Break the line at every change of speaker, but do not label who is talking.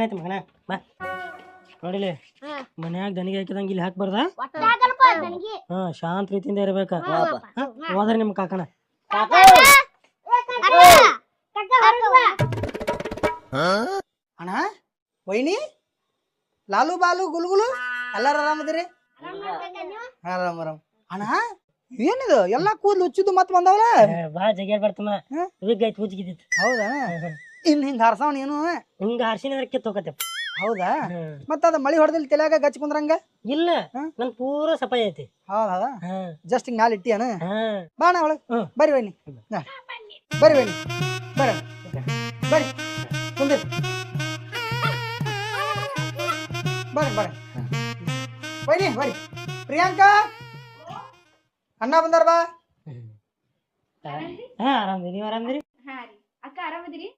ಆಯ್ತು ಮಗನ ಬಾ. ನೋಡಿಲಿ
ಹಾ.
ಮನ್ಯಾಗ ದನಿಗೆ ಹಾಕಿದಂಗ ಇಲ್ಲಿ ಹಾಕ್ಬಾರ್ದ? ಹಾ. ಶಾಂತ ರೀತಿಯಿಂದ ಇರ್ಬೇಕ. ಹೋದ್ರೆ ನಿಮ್ ಕಾಕಣ
ಅಣ್ಣ ವೈನಿ ಲಾಲು ಬಾಲು ಗುಲ್ಗುಲು ಎಲ್ಲಾರು ಆರಾಮದಿರಿ ಆರಾಮ್ ಆರಾಮ್ ಅಣ್ಣ ಏನಿದು? ಎಲ್ಲಾ ಕೂದ್ಲು ಹುಚ್ಚಿದ್ದು ಮತ್ ಬಂದವಲ್ಲ?
ಬಾ ಜಗ್ಯಾಡ್ ಬರ್ತಮ್ಮ? ವಿಗ್ ಐತ್ ಹುಚ್ಚಿಗಿದ್ದಿತ್ತು
ಹೌದಾ? ಇನ್ ಹಿಂಗ ಹಾರ್ಸವ್ ನೀನು
ಹಿಂಗ ಹರ್ಸಿನ ಕಿತ್ತೋಕತ್ತೆ
ಹೌದಾ? ಮತ್ತ ಅದ ಮಳಿ ಹೊಡೆದಲ್ಲಿ ತಲೆಯಾಗ ಗಚ್ಚ ಕುಂದ್ರಂಗ
ಇಲ್ಲ? ನನ್ ಪೂರ ಸಫಾಯಿ ಐತಿ.
ಹೌದಾ? ಜಸ್ಟ್ ಹಿಂಗ್ ಮ್ಯಾಲ ಇಟ್ಟಿಯನ? ಬಾಣ ಅವಳು
ಬರಿ
ಬನ್ನಿ. ಬರಿ ಬನ್ನಿ. ಬರ. ಬರಿ ಬರ್ರಿ. ಬರ್ರಿ ಕುಂದ್ರಿ. ಬರ್ರಿ ಬರ್ರಿ. ವೈನಿ ಬರ್ರಿ. ಪ್ರಿಯಾಂಕಾ? ಅಣ್ಣ ಬಂದಾರ ಬಾ.
ಹಾ ಆರಾಮದಿ ನೀವು ಆರಾಮದಿರಿ
ಹಾ ರೀ. ಅಕ್ಕ ಆರಾಮದಿರಿ